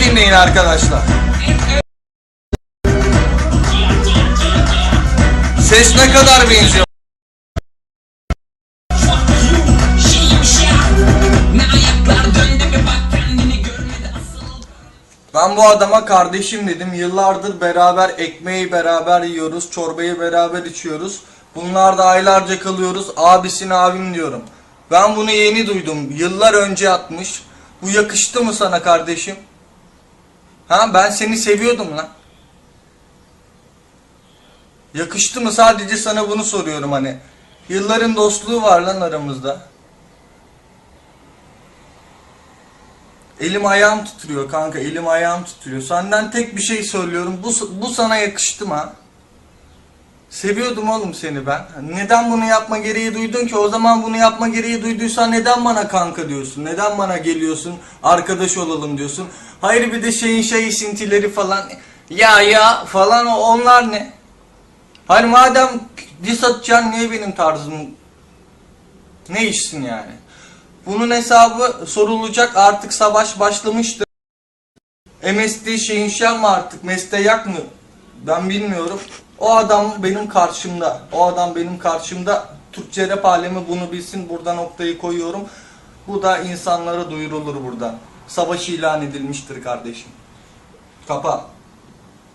dinleyin arkadaşlar. Ses ne kadar benziyor. Ben bu adama kardeşim dedim. Yıllardır beraber ekmeği beraber yiyoruz, çorbayı beraber içiyoruz. Bunlar da aylarca kalıyoruz. Abisin abim diyorum. Ben bunu yeni duydum. Yıllar önce atmış. Bu yakıştı mı sana kardeşim? Ha ben seni seviyordum lan. Yakıştı mı sadece sana bunu soruyorum hani. Yılların dostluğu var lan aramızda. Elim ayağım titriyor kanka elim ayağım titriyor. Senden tek bir şey söylüyorum. Bu, bu sana yakıştı mı? ha? Seviyordum oğlum seni ben. Neden bunu yapma gereği duydun ki? O zaman bunu yapma gereği duyduysan neden bana kanka diyorsun? Neden bana geliyorsun? Arkadaş olalım diyorsun. Hayır bir de şeyin şey isintileri falan. Ya ya falan onlar ne? Hani madem dis atacaksın niye benim tarzım? Ne işsin yani? Bunun hesabı sorulacak artık savaş başlamıştır. MSD Şehinşah mı artık Mesteyak mı? Ben bilmiyorum. O adam benim karşımda. O adam benim karşımda. Türkçe rap alemi bunu bilsin. Burada noktayı koyuyorum. Bu da insanlara duyurulur buradan. Savaş ilan edilmiştir kardeşim. Kapa.